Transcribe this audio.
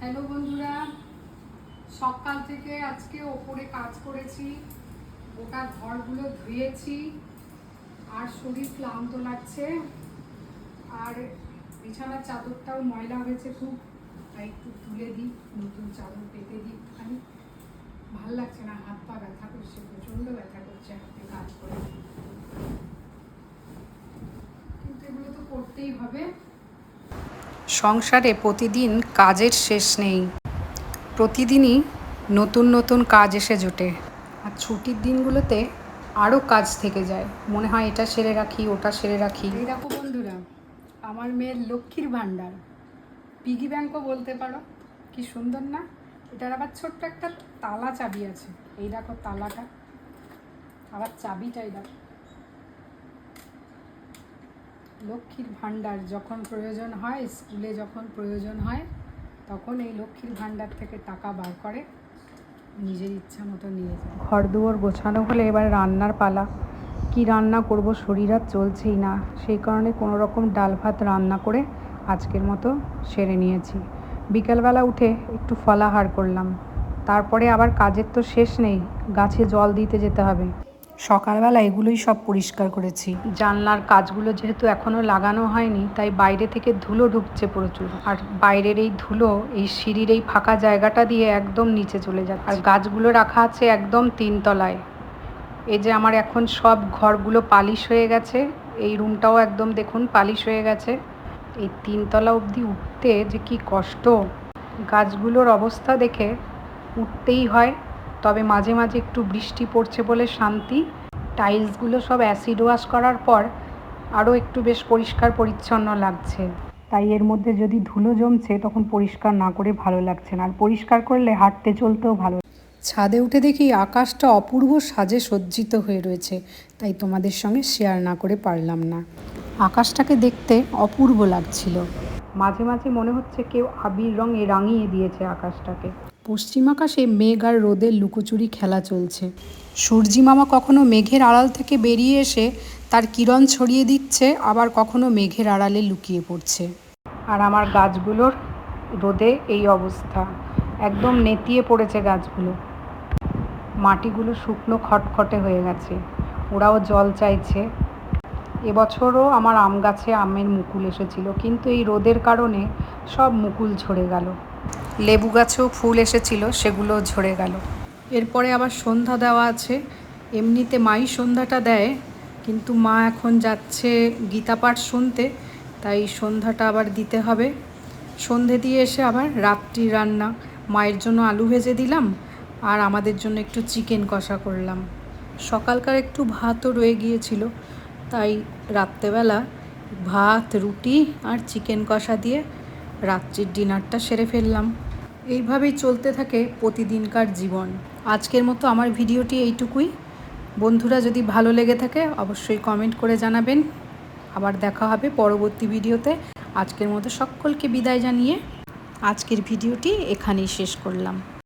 Hello বন্ধুরা, সকাল থেকে আজকে ওপরে কাজ করেছি, গোটা ঘরগুলো ধুয়েছি, আর শরীর ক্লান্ত লাগছে, আর বিছানার চাদরটাও ময়লা হয়েছে খুব, তাই একটু তুলে দিই, নতুন চাদর পেতে দিই খালি ভালো লাগছে না, হাত পা ব্যথা করছে, প্রচণ্ড ব্যথা করছে, হাতে কাজ করে। কিন্তু এগুলো তো করতেই হবে। সংসারে প্রতিদিন কাজের শেষ নেই। প্রতিদিনই নতুন নতুন কাজ এসে জোটে। আর ছুটির দিনগুলোতে আরও কাজ থেকে যায়। মনে হয় এটা সেরে রাখি, ওটা সেরে রাখি। এই দেখো বন্ধুরা, আমার মেয়ের লক্ষ্মীর ভাণ্ডার। পিগি ব্যাংকও বলতে পারো, কি সুন্দর না? এটার আবার ছোট্ট একটা তালা চাবি আছে। এই দেখো তালাটা। আবার চাবিটাই দেখো। লক্ষ্মীর ভাণ্ডার যখন প্রয়োজন হয়, স্কুলে যখন প্রয়োজন হয়, তখন এই লক্ষ্মীর ভাণ্ডার থেকে টাকা বার করে নিজের ইচ্ছা মতো নিয়ে যায়। ঘর দুয়ার গোছানো হলে এবার রান্নার পালা। কি রান্না করব শরীর আর চলছেই না। সেই কারণে কোনো রকম ডাল ভাত রান্না করে আজকের মতো সেরে নিয়েছি। বিকেলবেলা উঠে একটু ফলাহার করলাম। তারপরে আবার কাজের তো শেষ নেই। গাছে জল দিতে যেতে হবে। সকালবেলা এগুলোই সব পরিষ্কার করেছি। জানলার কাজগুলো যেহেতু এখনও লাগানো হয়নি, তাই বাইরে থেকে ধুলো ঢুকছে প্রচুর। আর বাইরের এই ধুলো, এই সিঁড়ির এই ফাঁকা জায়গাটা দিয়ে একদম নিচে চলে যাচ্ছে। আর গাছগুলো রাখা আছে একদম তিনতলায়। এই যে আমার এখন সব ঘরগুলো পালিশ হয়ে গেছে, এই রুমটাও একদম দেখুন পালিশ হয়ে গেছে। এই তিনতলা অবধি উঠতে যে কি কষ্ট। গাছগুলোর অবস্থা দেখে উঠতেই হয়। তবে মাঝে মাঝে একটু বৃষ্টি পড়ছে বলে শান্তি। টাইলসগুলো সব অ্যাসিড ওয়াশ করার পর আরও একটু বেশ পরিষ্কার পরিচ্ছন্ন লাগছে। তাই এর মধ্যে যদি ধুলো জমছে তখন পরিষ্কার না করে ভালো লাগছে না। আর পরিষ্কার করলে হাঁটতে চলতেও ভালো। ছাদে উঠে দেখি আকাশটা অপূর্ব সাজে সজ্জিত হয়ে রয়েছে। তাই তোমাদের সঙ্গে শেয়ার না করে পারলাম না। আকাশটাকে দেখতে অপূর্ব লাগছিল। মাঝে মাঝে মনে হচ্ছে কেউ আবির রঙে রাঙিয়ে দিয়েছে আকাশটাকে। পশ্চিম আকাশে মেঘ আর রোদের লুকোচুরি খেলা চলছে। সূর্যি মামা কখনো মেঘের আড়াল থেকে বেরিয়ে এসে তার কিরণ ছড়িয়ে দিচ্ছে, আবার কখনো মেঘের আড়ালে লুকিয়ে পড়ছে। আর আমার গাছগুলোর রোদে এই অবস্থা। একদম নেতিয়ে পড়েছে গাছগুলো। মাটিগুলো শুকনো খটখটে হয়ে গেছে। ওরাও জল চাইছে। এবছরও আমার আম গাছে আমের মুকুল এসেছিল, কিন্তু এই রোদের কারণে সব মুকুল ঝরে গেল। লেবু গাছেও ফুল এসেছিল, সেগুলো ঝরে গেল। এরপরে আবার সন্ধ্যা দেওয়া আছে। এমনিতে মাই সন্ধ্যাটা দেয়, কিন্তু মা এখন যাচ্ছে গীতা পাঠ শুনতে, তাই সন্ধ্যাটা আবার দিতে হবে। সন্ধে দিয়ে এসে আবার রাত্রি রান্না। মায়ের জন্য আলু ভেজে দিলাম, আর আমাদের জন্য একটু চিকেন কষা করলাম। সকালকার একটু ভাতও রয়ে গিয়েছিল, তাই রাত্রেবেলা ভাত, রুটি আর চিকেন কষা দিয়ে রাত্রির ডিনারটা সেরে ফেললাম। এইভাবেই চলতে থাকে প্রতিদিনকার জীবন। আজকের মতো আমার ভিডিওটি এইটুকুই। বন্ধুরা, যদি ভালো লেগে থাকে, অবশ্যই কমেন্ট করে জানাবেন। আবার দেখা হবে পরবর্তী ভিডিওতে। আজকের মতো সকলকে বিদায় জানিয়ে আজকের ভিডিওটি এখানেই শেষ করলাম।